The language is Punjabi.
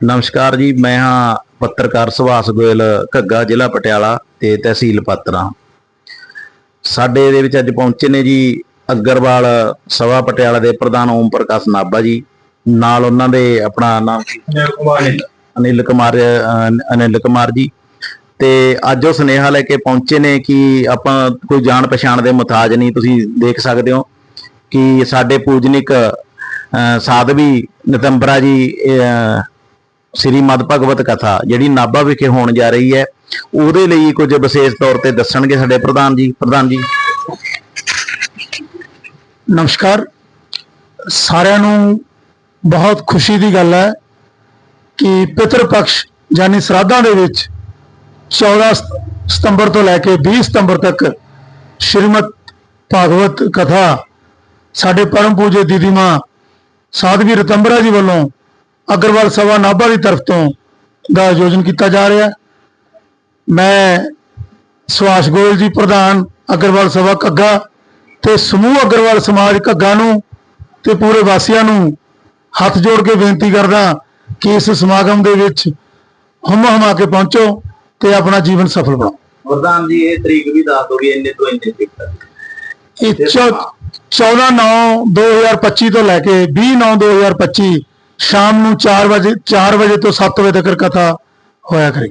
ਨਮਸਕਾਰ ਜੀ ਮੈਂ ਹਾਂ ਪੱਤਰਕਾਰ ਸੁਭਾਸ਼ ਗੋਇਲ ਘੱਗਾ ਜ਼ਿਲ੍ਹਾ ਪਟਿਆਲਾ ਤੇ ਤਹਿਸੀਲ ਪਾਤਰਾ। ਸਾਡੇ ਇਹਦੇ ਵਿੱਚ ਅੱਜ ਪਹੁੰਚੇ ਨੇ ਜੀ ਅਗਰਵਾਲ ਸਭਾ ਪਟਿਆਲਾ ਦੇ ਪ੍ਰਧਾਨ ਓਮ ਪ੍ਰਕਾਸ਼ ਨਾਭਾ ਜੀ। ਨਾਲ ਉਹਨਾਂ ਦੇ ਆਪਣਾ ਨਾਮ? ਅਨਿਲ ਕੁਮਾਰ ਅਨਿਲ ਕੁਮਾਰ ਜੀ। ਤੇ ਅੱਜ ਉਹ ਸੁਨੇਹਾ ਲੈ ਕੇ ਪਹੁੰਚੇ ਨੇ ਕਿ ਆਪਾਂ ਕੋਈ ਜਾਣ ਪਛਾਣ ਦੇ ਮੁਤਾਜ ਨਹੀਂ ਤੁਸੀਂ ਦੇਖ ਸਕਦੇ ਹੋ ਕਿ ਸਾਡੇ ਪੂਜਨਿਕ ਸਾਧਵੀ ਨਤੰਬਰਾ ਜੀ ਸ੍ਰੀ ਮਦ ਭਗਵਤ ਕਥਾ, ਜਿਹੜੀ ਨਾਭਾ ਵਿਖੇ ਹੋਣ ਜਾ ਰਹੀ ਹੈ, ਉਹਦੇ ਲਈ ਕੁਝ ਵਿਸ਼ੇਸ਼ ਤੌਰ ਤੇ ਦੱਸਣਗੇ ਸਾਡੇ ਪ੍ਰਧਾਨ ਜੀ ਪ੍ਰਧਾਨ ਜੀ। ਨਮਸਕਾਰ। ਸਾਰਿਆਂ ਨੂੰ ਬਹੁਤ ਖੁਸ਼ੀ ਦੀ ਗੱਲ ਹੈ ਕਿ ਪਿਤਰ ਪਕਸ਼ ਯਾਨੀ ਸਰਾਧਾਂ ਦੇ ਵਿੱਚ 14 ਸਤ- ਸਤੰਬਰ ਤੋਂ ਲੈ ਕੇ 20 ਸਤੰਬਰ ਤੱਕ ਸ਼੍ਰੀਮਦ ਭਾਗਵਤ ਕਥਾ ਸਾਡੇ ਪਰਮ ਪੂਜੇ ਦੀਦੀ ਮਾਂ ਸਾਧਵੀ ਰਤੰਬਰਾ ਜੀ ਵੱਲੋਂ ਅਗਰਵਾਲ ਸਭਾ ਨਾਭਾ ਦੀ ਤਰਫ ਤੋਂ ਦਾ ਆਯੋਜਨ ਕੀਤਾ ਜਾ ਰਿਹਾ। ਮੈਂ ਸੁਭਾਸ਼ ਗੋਇਲ ਜੀ ਪ੍ਰਧਾਨ ਅਗਰਵਾਲ ਸਭਾ ਘੱਗਾ ਤੇ ਸਮੂਹ ਅਗਰਵਾਲ ਸਮਾਜ ਘੱਗਾ ਨੂੰ ਤੇ ਪੂਰੇ ਵਾਸੀਆਂ ਨੂੰ ਹੱਥ ਜੋੜ ਕੇ ਬੇਨਤੀ ਕਰਦਾ ਕਿ ਇਸ ਸਮਾਗਮ ਦੇ ਵਿੱਚ ਹਮ ਹਮਾ ਕੇ ਪਹੁੰਚੋ ਤੇ ਆਪਣਾ ਜੀਵਨ ਸਫਲ ਬਣਾਓ। ਪ੍ਰਧਾਨ ਜੀ ਇਹ ਤਰੀਕ ਵੀ ਦੱਸ ਦੋ ਵੀ ਇੰਨੇ ਤੋਂ ਇੰਨੇ ਤੱਕ। ਇਹ 14 9 2025 ਤੋਂ ਲੈ ਕੇ 20 9 2025 ਸ਼ਾਮ ਨੂੰ 4 ਵਜੇ 4 ਵਜੇ ਤੋਂ 7 ਵਜੇ ਤੱਕ ਕਥਾ ਹੋਇਆ ਕਰੇ।